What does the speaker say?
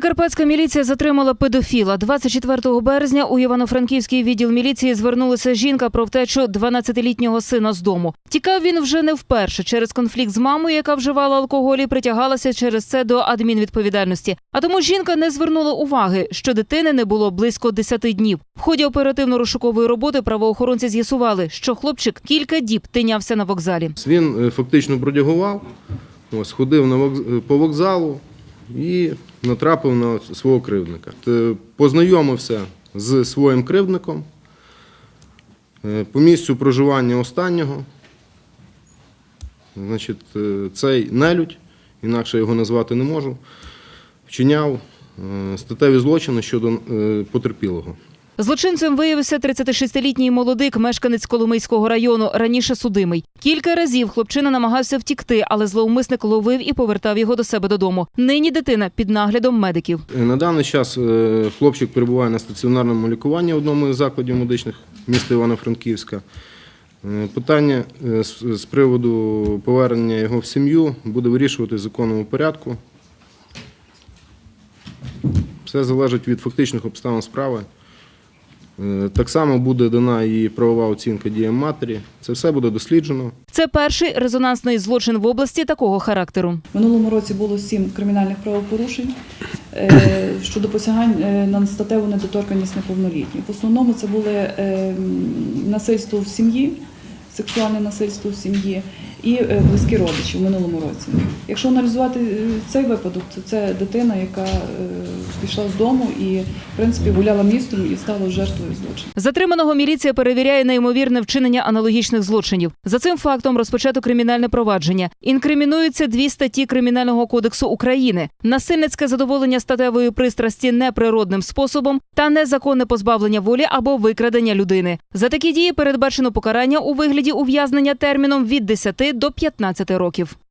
Прикарпатська міліція затримала педофіла. 24 березня у Івано-Франківський відділ міліції звернулася жінка про втечу 12-літнього сина з дому. Тікав він вже не вперше через конфлікт з мамою, яка вживала алкоголь і притягалася через це до адмінвідповідальності. А тому жінка не звернула уваги, що дитини не було близько 10 днів. В ході оперативно-розшукової роботи правоохоронці з'ясували, що хлопчик кілька діб тинявся на вокзалі. Він е, фактично бродягував, ось, ходив на вокз- е, по вокзалу і натрапив на свого кривдника. Познайомився з своїм кривдником е, по місцю проживання останнього. Значить, е, цей нелюдь, інакше його назвати не можу, вчиняв е, статеві злочини щодо е, потерпілого. Злочинцем виявився 36-літній молодик, мешканець Коломийського району, раніше судимий. Кілька разів хлопчина намагався втікти, але зловмисник ловив і повертав його до себе додому. Нині дитина під наглядом медиків. Е, На даний час е, хлопчик перебуває на стаціонарному лікуванні в одному із закладів медичних міста Івано-Франківська. Е, Питання з приводу повернення його в сім'ю буде вирішувати в законному порядку. Все залежить від фактичних обставин справи. Е, Так само буде дана і правова оцінка діям матері. Це все буде досліджено. Це перший резонансний злочин в області такого характеру. Минулому році було сім кримінальних правопорушень е, щодо посягань е, на статеву недоторканність неповнолітніх. В основному це були е, насильство в сім'ї, сексуальне насильство в сім'ї і е, близькі родичі в минулому році. Якщо аналізувати е, цей випадок, то це дитина, яка е, пішла з дому і в принципі гуляла містом і стала жертвою злочину. Затриманого міліція перевіряє на ймовірне вчинення аналогічних злочинів. За цим фактом розпочато кримінальне провадження. Інкримінуються дві статті Кримінального кодексу України: насильницьке задоволення статевої пристрасті неприродним способом та незаконне позбавлення волі або викрадення людини. За такі дії передбачено покарання у вигляді ув'язнення терміном від 10 до 15 років.